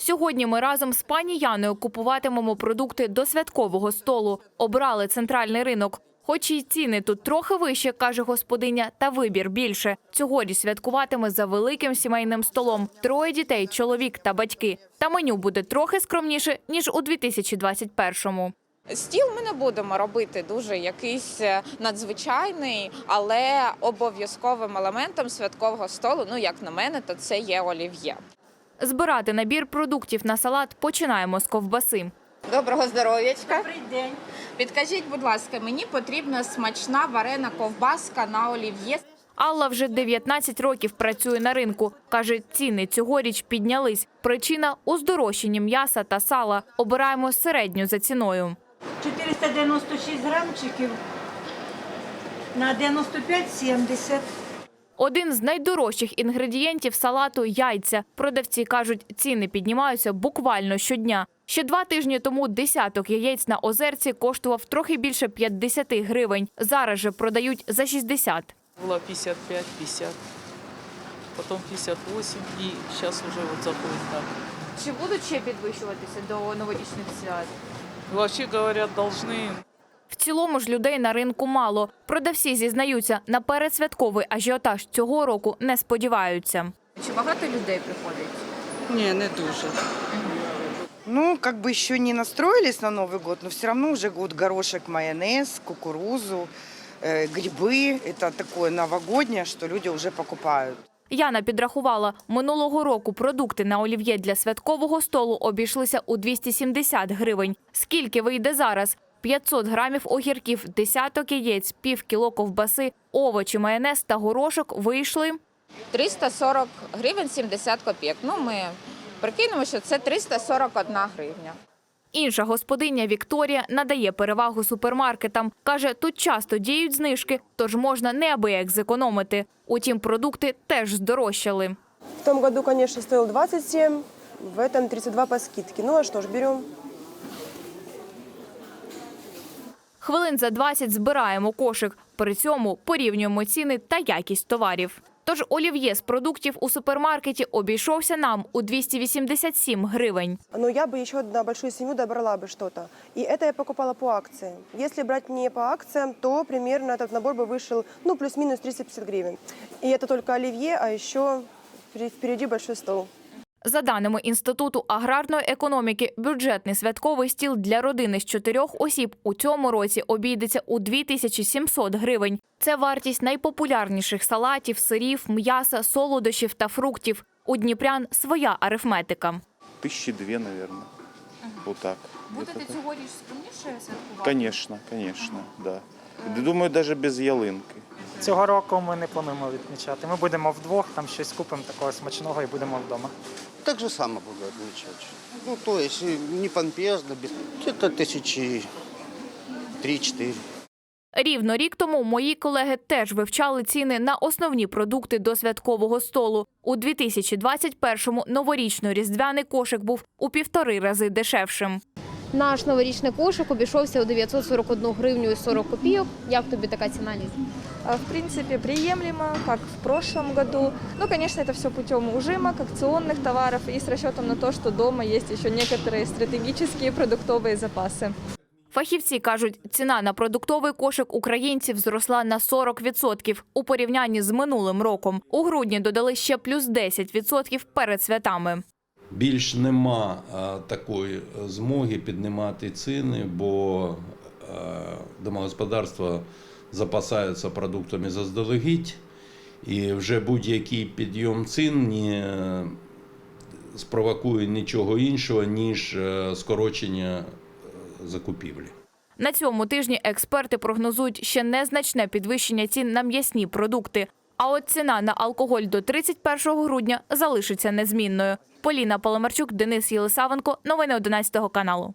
Сьогодні ми разом з пані Яною купуватимемо продукти до святкового столу. Обрали центральний ринок. Хоч і ціни тут трохи вище, каже господиня, та вибір більше. Цьогоріч святкуватиме за великим сімейним столом. Троє дітей, чоловік та батьки. Та меню буде трохи скромніше ніж у 2021-му. Стіл ми не будемо робити дуже якийсь е, надзвичайний, але обов'язковим елементом святкового столу, ну як на мене, то це є олів'є. Збирати набір продуктів на салат починаємо з ковбаси. Доброго здоров'ячка. Добрий день. Підкажіть, будь ласка, мені потрібна смачна варена ковбаска на олів'є. Алла вже 19 років працює на ринку. Каже, ціни цьогоріч піднялись. Причина у здорожчанні м'яса та сала. Обираємо середню за ціною. 496 грамчиків на 95,70. Один з найдорожчих інгредієнтів салату яйця. Продавці кажуть, ціни піднімаються буквально щодня. Ще два тижні тому десяток яєць на озерці коштував трохи більше 50 гривень. Зараз же продають за 60. Было 55, 50, потом 58 и сейчас уже вот заходит так. Чи будуть ще підвищуватися до новорічних свят? Вообще говорят, должны В цілому ж людей на ринку мало. Продавці зізнаються, на передсвятковий ажіотаж цього року не сподіваються. Чи багато людей приходить? Ні, не дуже. Ну, как бы еще не настроились на Новый год, но все равно уже год горошек, майонез, кукурузу, э, грибы. Это такое новогоднее, что люди уже покупают. Яна підрахувала, минулого року продукти на олів'є для святкового столу обійшлися у 270 гривень. Скільки вийде зараз? 500 грамів огірків, десяток яєць, пів кіло ковбаси, овочі, майонез та горошок вийшли 340 гривень 70 копійок. Ну, ми прикинемо, що це 341 гривня. Інша господиня Вікторія надає перевагу супермаркетам. Каже, тут часто діють знижки, тож можна неабияк зекономити. Утім, продукти теж здорожчали. В том году, конечно, стоил 27, в этом 32 по скидке. Ну а что ж, берем. Хвилин за 20 збираємо кошик. При цьому порівнюємо ціни та якість товарів. Тож олів'є з продуктів у супермаркеті обійшовся нам у 287 гривень. Но я бы еще на большую семью добрала бы что-то. И это я покупала по акции. Если брать не по акциям, то примерно этот набор бы вышел, ну, плюс-минус 350 гривен. И это только оливье, а еще впереди большой стол. За даними Інституту аграрної економіки, бюджетний святковий стіл для родини з чотирьох осіб у цьому році обійдеться у 2700 гривень. Це вартість найпопулярніших салатів, сирів, м'яса, солодощів та фруктів. У Дніпрян своя арифметика. Тысячи две, наверное. Вот так. Будете цьогоріч скромніше святкувати? Конечно, конечно, да. Думаю, даже без ялинки. Цього року ми не плануємо відмічати. Ми будемо вдвох, там щось купимо такого смачного і будемо вдома. Так же само буду отмечать. Ну, то есть э, не помпезно, без... где-то тысячи три-четыре. Рівно рік тому мої колеги теж вивчали ціни на основні продукти до святкового столу. У 2021-му новорічно-різдвяний кошик був у півтори рази дешевшим. Наш новорічний кошик обійшовся у 941 гривню і 40 копійок. Як тобі така ціна, Ліз? А, В принципе, приемлемо, как в прошлом году. Ну, конечно, это все путем ужимок, акционных товаров и с расчетом на то, что дома есть еще некоторые стратегические продуктовые запасы. Фахівці кажуть, ціна на продуктовий кошик українців зросла на 40% у порівнянні з минулим роком. У грудні додали ще плюс 10% перед святами. Більш нема такої е, змоги піднімати ціни, бо е, домогосподарства запасаються продуктами заздалегідь, і вже будь-який підйом цін не е, спровокує нічого іншого, ніж е, скорочення е, закупівлі. На цьому тижні експерти прогнозують ще незначне підвищення цін на м'ясні продукти. А от ціна на алкоголь до 31 грудня залишиться незмінною. Поліна Паламарчук, Денис Єлисавенко. Новини 11 каналу.